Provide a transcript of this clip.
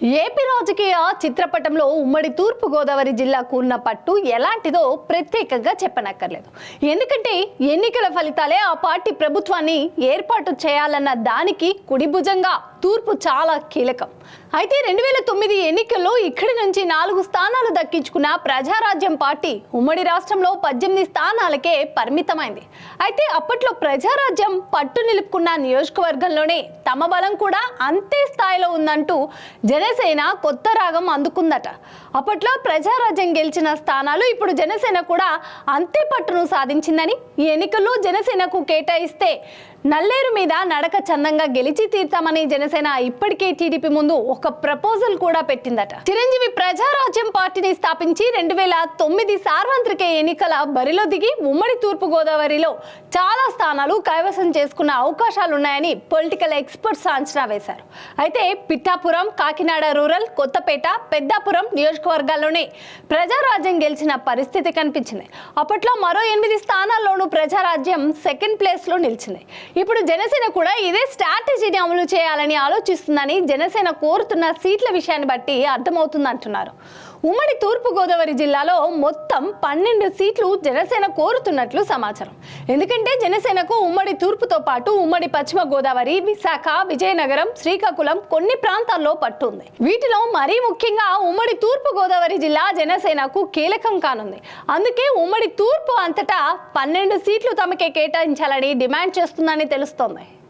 AP రాజకీయ చిత్రపటంలో ఉమ్మడి తూర్పు గోదావరి జిల్లాకు ఉన్న పట్టు ఎలాంటిదో ప్రత్యేకంగా చెప్పనక్కర్లేదు. ఎందుకంటే ఎన్నికల ఫలితాలే ఆ పార్టీ ప్రభుత్వాన్ని ఏర్పాటు చేయాలన్న దానికి కుడిభుజంగా తూర్పు చాలా కీలకం. అయితే రెండు వేల తొమ్మిది ఎన్నికల్లో ఇక్కడి నుంచి నాలుగు స్థానాలు దక్కించుకున్న ప్రజారాజ్యం పార్టీ ఉమ్మడి రాష్ట్రంలో పద్దెనిమిది స్థానాలకే పరిమితమైంది. అయితే అప్పట్లో ప్రజారాజ్యం పట్టు నిలుపుకున్న నియోజకవర్గంలోనే తమ బలం కూడా అంతే స్థాయిలో ఉందంటూ జనసేన కొత్త రాగం అందుకుందట. అప్పట్లో ప్రజారాజ్యం గెలిచిన స్థానాలు ఇప్పుడు జనసేన కూడా అంతే పట్టును సాధించిందని ఈ ఎన్నికల్లో జనసేనకు కేటాయిస్తే నల్లేరు మీద నడక చందంగా గెలిచి తీర్తామని జనసేన ఇప్పటికే టీడీపీ ముందు ఒక ప్రపోజల్ కూడా పెట్టిందట. చిరంజీవి ప్రజారాజ్యం పార్టీని స్థాపించి రెండు వేల తొమ్మిది సార్వత్రిక ఎన్నికల బరిలో దిగి ఉమ్మడి తూర్పు గోదావరిలో చాలా స్థానాలు కైవసం చేసుకున్న అవకాశాలున్నాయని పొలిటికల్ ఎక్స్పర్ట్స్ అంచనా వేశారు. అయితే పిఠాపురం కాకినాడ రూరల్ కొత్తపేట పెద్దాపురం నియోజకవర్గాల్లోనే ప్రజారాజ్యం గెలిచిన పరిస్థితి కనిపించింది. అప్పట్లో మరో ఎనిమిది స్థానాల్లోనూ ప్రజారాజ్యం సెకండ్ ప్లేస్లో నిలిచింది. ఇప్పుడు జనసేన కూడా ఇదే స్ట్రాటజీని అమలు చేయాలని ఆలోచిస్తుందని జనసేన కోరుతున్న సీట్ల విషయాన్ని బట్టి అర్థమవుతుంది అంటున్నారు ఉమ్మడి తూర్పుగోదావరి జిల్లాలో మొత్తం పన్నెండు సీట్లు జనసేన కోరుతున్నట్లు సమాచారం. ఎందుకంటే జనసేనకు ఉమ్మడి తూర్పుతో పాటు ఉమ్మడి పశ్చిమ గోదావరి విశాఖ విజయనగరం శ్రీకాకుళం కొన్ని ప్రాంతాల్లో పట్టుంది. వీటిలో మరీ ముఖ్యంగా ఉమ్మడి తూర్పు గోదావరి జిల్లా జనసేనకు కీలకం కానుంది. అందుకే ఉమ్మడి తూర్పు అంతటా పన్నెండు సీట్లు తమకే కేటాయించాలని డిమాండ్ చేస్తుందని తెలుస్తోంది.